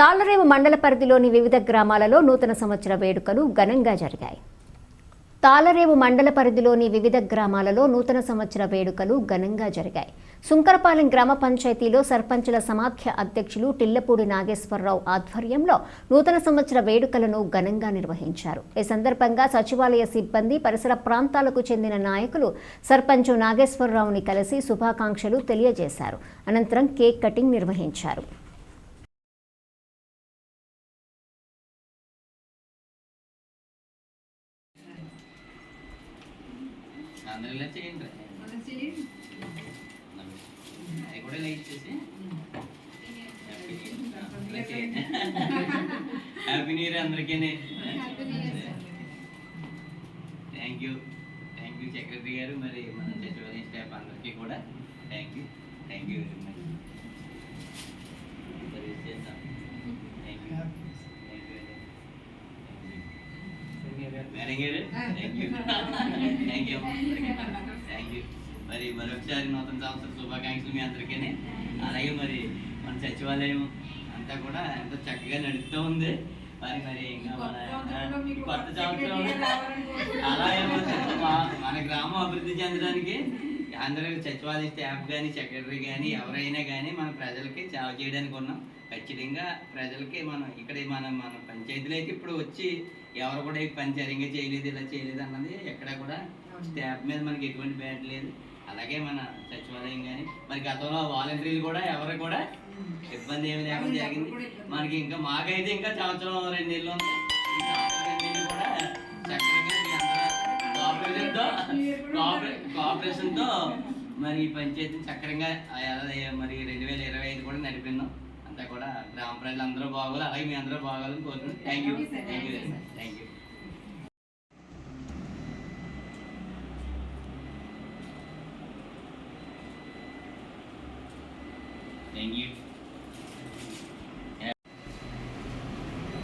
తాళ్ళరేవు మండల పరిధిలోని వివిధ గ్రామాలలో నూతన సంవత్సర వేడుకలు ఘనంగా జరిగాయి. తాళరేవు మండల పరిధిలోని వివిధ గ్రామాలలో నూతన సంవత్సర వేడుకలు ఘనంగా జరిగాయి. సుంకరపాలెం గ్రామ పంచాయతీలో సర్పంచుల సమాఖ్య అధ్యక్షులు టిల్లపూడి నాగేశ్వరరావు ఆధ్వర్యంలో నూతన సంవత్సర వేడుకలను ఘనంగా నిర్వహించారు. ఈ సందర్భంగా సచివాలయ సిబ్బంది పరిసర ప్రాంతాలకు చెందిన నాయకులు సర్పంచు నాగేశ్వరరావుని కలిసి శుభాకాంక్షలు తెలియజేశారు. అనంతరం కేక్ కటింగ్ నిర్వహించారు. అందరూ ఇలా చేయండి. అది కూడా లైక్ చేసి. హ్యాపీ న్యూ ఇయర్ అందరికీ. Thank you thank you secretary గారు. మరి మన సచివాలయం స్టాఫ్ అందరికీ కూడా. Thank you thank you very much చేద్దాం థ్యాంక్ యూ థ్యాంక్ మేడం గారు thank you thank you thank you మరి మరొకసారి నూతన సంవత్సర శుభాకాంక్షలు మీ అందరికీ అలాగే మరి మన సచివాలయం అంతా కూడా ఎంతో చక్కగా నడుస్తూ ఉంది. మరి మరి ఇంకా మన కొత్త సంవత్సరం అలాగే మన- గ్రామం అభివృద్ధి చెందడానికి అందరూ సచివాలయ స్టాఫ్ కానీ సెక్రటరీ కానీ ఎవరైనా కానీ మన ప్రజలకి సేవ చేయడానికి ఉన్నాం. ఖచ్చితంగా ప్రజలకి మనం ఇక్కడ మన మన పంచాయతీలో అయితే ఇప్పుడు వచ్చి ఎవరు కూడా ఈ పని సరిగ్గా చేయలేదు ఇలా చేయలేదు అన్నది ఎక్కడ కూడా స్టాఫ్ మీద మనకి ఎటువంటి బ్యాడ్ లేదు. అలాగే మన సచివాలయం కానీ మరి గతంలో వాలంటీర్లు కూడా ఎవరు కూడా ఇబ్బంది ఏమి లేకుండా జరిగింది. మనకి ఇంకా మాకైతే ఇంకా సంవత్సరం రెండు నెలలు ఉంది. కూడా చక్కగా మరి ఈ పంచాయతీ చక్రంగా ఆ ఏడాది మరి రెండు వేల ఇరవై ఐదు కూడా నడిపిందాం. అంతా కూడా గ్రామ ప్రజలందరూ బాగోవాలి అలాగే మీ అందరూ బాగోవాలని కోరుతున్నాను thank you thank you thank you